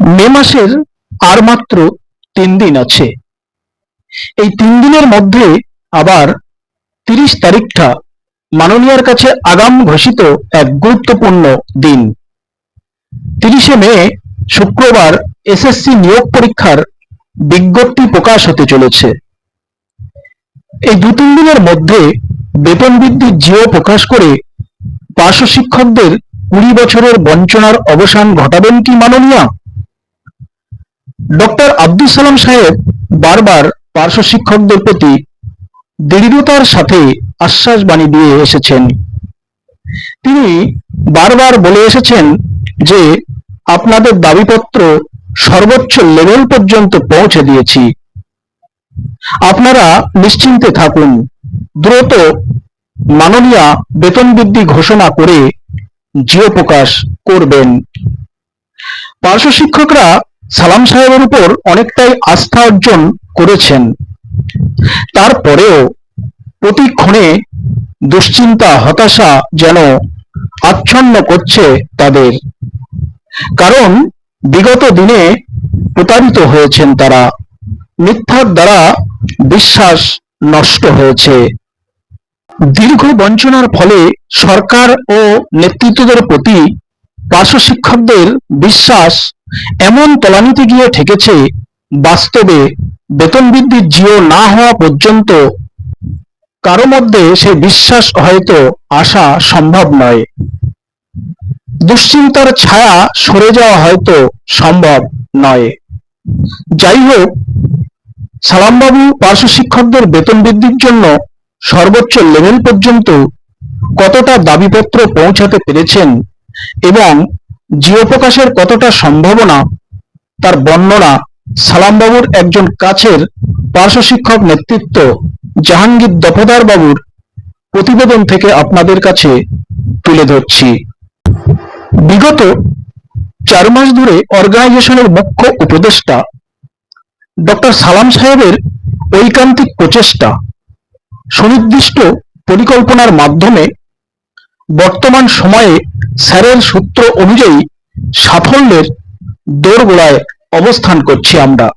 মে মাসের আর মাত্র তিন দিন আছে। এই তিন দিনের মধ্যে আবার তিরিশ তারিখটা মাননীয়ার কাছে আগাম ঘোষিত এক গুরুত্বপূর্ণ দিন। তিরিশে মে, শুক্রবার এসএসসি নিয়োগ পরীক্ষার বিজ্ঞপ্তি প্রকাশ হতে চলেছে। এই দু তিন দিনের মধ্যে বেতন বৃদ্ধির জিও প্রকাশ করে পার্শ্ব শিক্ষকদের কুড়ি বছরের বঞ্চনার অবসান ঘটাবেন কি মাননীয়া? ডক্টর আব্দুল সালাম সাহেব বারবার পার্শ্ব শিক্ষকদের প্রতি দৃঢ়তার সাথে আশ্বাস বাণী দিয়ে এসেছেন। তিনি বারবার বলে এসেছেন যে, আপনাদের দাবিপত্র সর্বোচ্চ লেভেল পর্যন্ত পৌঁছে দিয়েছি। আপনারা নিশ্চিন্তে থাকুন। দ্রুত মাননীয়া বেতন বৃদ্ধি ঘোষণা করে জিও প্রকাশ করবেন। পার্শ্ব শিক্ষকরা সালাম সাহেবের উপর অনেকটাই আস্থা অর্জন করেছেন। তারপরেও প্রতিক্ষণে দুশ্চিন্তা, হতাশা যেন আচ্ছন্ন করছে তাদের। কারণ বিগত দিনে প্রতারিত হয়েছেন তারা। মিথ্যার দ্বারা বিশ্বাস নষ্ট হয়েছে। দীর্ঘ বঞ্চনার ফলে সরকার ও নেতৃত্বদের প্রতি পার্শ্ব শিক্ষকদের বিশ্বাস এমন তলানিতে গিয়ে ঠেকেছে, বাস্তবে বেতন বৃদ্ধির জিও না হওয়া পর্যন্ত কারও মধ্যে সে বিশ্বাস হয়তো আসা সম্ভব নয়। দুশ্চিন্তার ছায়া সরে যাওয়া হয়তো সম্ভব নয়। যাই হোক, সালামবাবু পার্শ্ব শিক্ষকদের বেতন বৃদ্ধির জন্য সর্বোচ্চ লেভেল পর্যন্ত কতটা দাবিপত্র পৌঁছাতে পেরেছেন এবং জিও প্রকাশের কতটা সম্ভাবনা তার বর্ণনা সালামবাবুর একজন কাছের পার্শ্ব শিক্ষক নেতৃত্ব জাহাঙ্গীর দফাদার বাবুর প্রতিবেদন থেকে আপনাদের কাছে তুলে ধরছি। বিগত চার মাস ধরে অর্গানাইজেশনের মুখ্য উপদেষ্টা ডক্টর সালাম সাহেবের ঐকান্তিক প্রচেষ্টা, সুনির্দিষ্ট পরিকল্পনার মাধ্যমে বর্তমান সময়ে স্যারের সূত্র অনুযায়ী সাফল্যের দোরগোড়ায় অবস্থান করছি আমরা।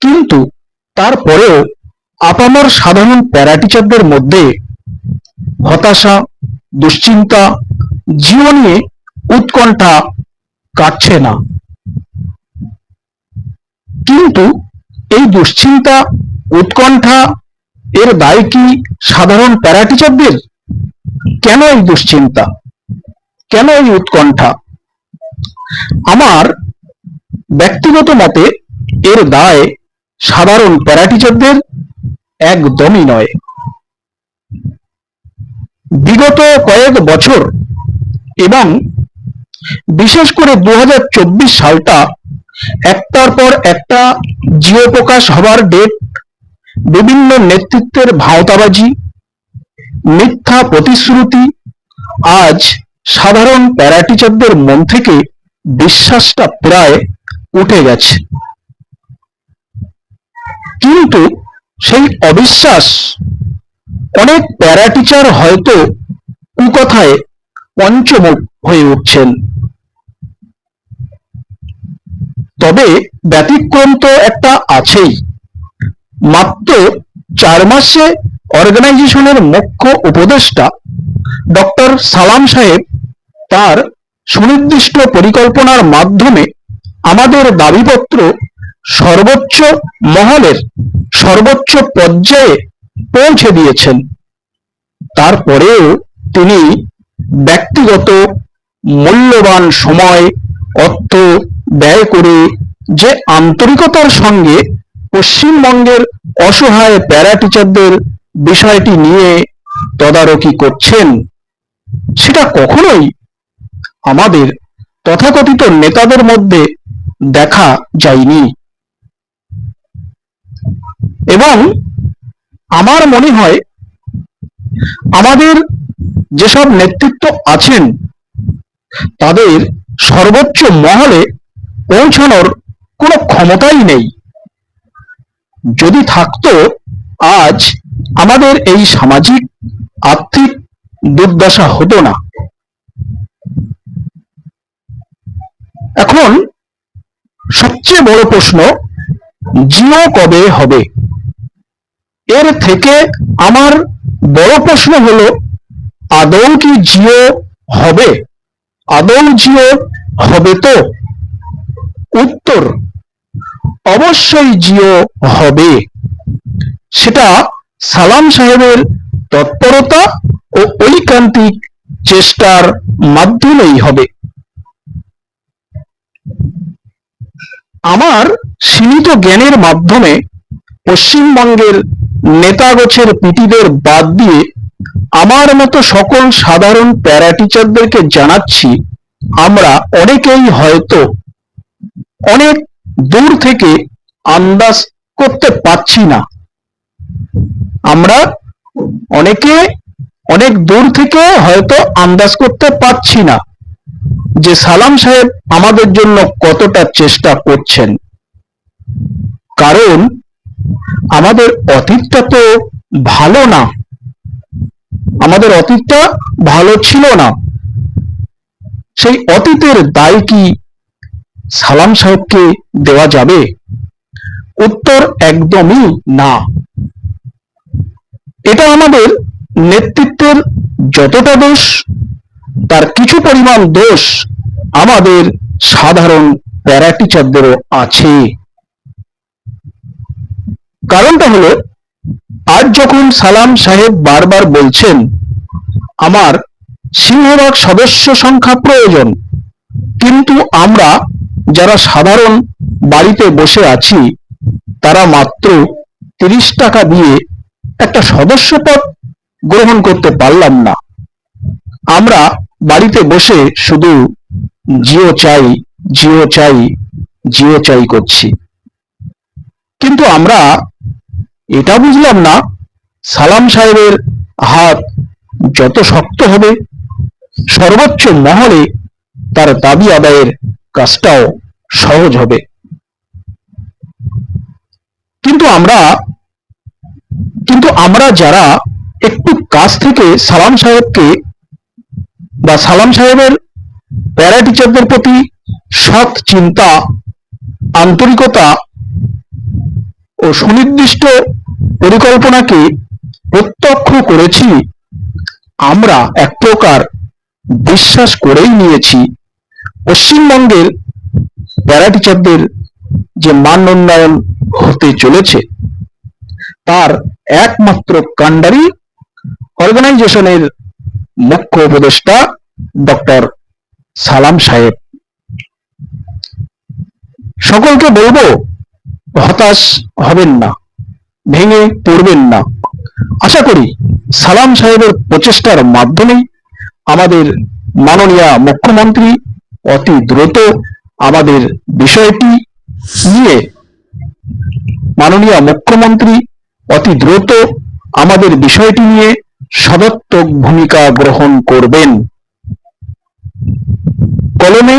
কিন্তু তারপরেও আপামর সাধারণ প্যারাটিচারদের মধ্যে হতাশা, দুশ্চিন্তা জীবনে উৎকণ্ঠা কাটছে না। কিন্তু এই দুশ্চিন্তা, উৎকণ্ঠা, এর দায় কি সাধারণ প্যারাটিচারদের? কেন এই দুশ্চিন্তা? কেন এই উৎকণ্ঠা? আমার ব্যক্তিগত মতে এর দায় সাধারণ প্যারাটিচারদের একদমই নয়। বিগত কয়েক বছর এবং বিশেষ করে দু হাজার চব্বিশ সালটা একটার পর একটা জিও প্রকাশ হবার ডেট বিভিন্ন নেতৃত্বের ভাওতাবাজি, মিথ্যা প্রতিশ্রুতি, আজ সাধারণ প্যারাটিচারদের মন থেকে বিশ্বাসটা প্রায় উঠে গেছে। কিন্তু সেই অবিশ্বাস অনেক প্যারাটিচার হয়তো কুকথায় পঞ্চমুখ হয়ে উঠছেন। তবে ব্যতিক্রম তো একটা আছেই। মাত্র চার মাসে অর্গানাইজেশনের মুখ্য উপদেষ্টা ডক্টর সালাম সাহেব তার সুনির্দিষ্ট পরিকল্পনার মাধ্যমে আমাদের দাবিপত্র সর্বোচ্চ মহলের সর্বোচ্চ পর্যায়ে পৌঁছে দিয়েছেন। তারপরেও তিনি ব্যক্তিগত মূল্যবান সময়, অর্থ ব্যয় করে যে আন্তরিকতার সঙ্গে পশ্চিমবঙ্গের অসহায় প্যারা টিচারদের বিষয়টি নিয়ে তদারকি করছেন, সেটা কখনোই আমাদের তথাকথিত নেতাদের মধ্যে দেখা যায়নি। এবং আমার মনে হয় আমাদের যেসব নেতৃত্ব আছেন, তাদের সর্বোচ্চ মহলে পৌঁছানোর কোনো ক্ষমতাই নেই। যদি থাকতো, আজ আমাদের এই সামাজিক, আর্থিক দুর্দশা হতো না। এখন সবচেয়ে বড় প্রশ্ন, জিও কবে হবে? এর থেকে আমার বড় প্রশ্ন হলো, আদৌ কি জিও হবে? আদৌ জিও হবে তো? উত্তর, অবশ্যই জিও হবে। সেটা সালাম সাহেবের তৎপরতা ও ঐকান্তিক চেষ্টার মাধ্যমেই হবে। আমার সীমিত জ্ঞানের মাধ্যমে পশ্চিমবঙ্গের নেতাগোছের পিটিদের বাদ দিয়ে আমার মতো সকল সাধারণ প্যারা টিচারদেরকে জানাচ্ছি, আমরা অনেকেই হয়তো অনেক দূর থেকে আন্দাজ করতে পারছি না। আমরা অনেকে অনেক দূর থেকে হয়তো আন্দাজ করতে পারছি না। যে সালাম সাহেব আমাদের জন্য কতটা চেষ্টা করছেন। কারণ আমাদের অতীতটা তো ভালো না। আমাদের অতীতটা ভালো ছিল না। সেই অতীতের দায় কি সালাম সাহেবকে দেওয়া যাবে? উত্তর একদমই না। এটা আমাদের নেতৃত্বের যতটা দোষ তার কিছু পরিমাণ দোষ আমাদের সাধারণ প্যারা টিচারদেরও আছে। কারণটা হলো, আজ যখন সালাম সাহেব বারবার বলছেন, আমার সিংহভাগ সদস্য সংখ্যা প্রয়োজন, কিন্তু আমরা যারা সাধারণ বাড়িতে বসে আছি, তারা মাত্র তিরিশ টাকা দিয়ে একটা সদস্যপদ গ্রহণ করতে পারলাম না। আমরা বাড়িতে বসে শুধু জিও চাই জিও চাই জিও চাই করছি। কিন্তু আমরা এটা বুঝলাম না, সালাম সাহেবের হাত যত শক্ত হবে, সর্বোচ্চ মহলে তার দাবি আদায়ের কাজটাও সহজ হবে। কিন্তু আমরা কিন্তু আমরা যারা একটু কাছ থেকে সালাম সাহেবকে বা সালাম সাহেবের প্যারা টিচারদের প্রতি সৎ চিন্তা, আন্তরিকতা ও সুনির্দিষ্ট পরিকল্পনাকে প্রত্যক্ষ করেছি, আমরা এক প্রকার বিশ্বাস করেই নিয়েছি। পশ্চিমবঙ্গের প্যারা টিচারদের যে মান উন্নয়ন হতে চলেছে, তার একমাত্র কাণ্ডারি অর্গানাইজেশনের মুখ্য উপদেষ্টা ডক্টর সালাম সাহেব। সকলকে বলব, হতাশ হবেন না, ভেঙে পড়বেন না। আশা করি সালাম সাহেবের প্রচেষ্টার মাধ্যমে আমাদের মাননীয় মুখ্যমন্ত্রী অতি দ্রুত আমাদের বিষয়টি নিয়ে মাননীয় মুখ্যমন্ত্রী অতি দ্রুত আমাদের বিষয়টি নিয়ে সদর্থক ভূমিকা গ্রহণ করবেন। কলমে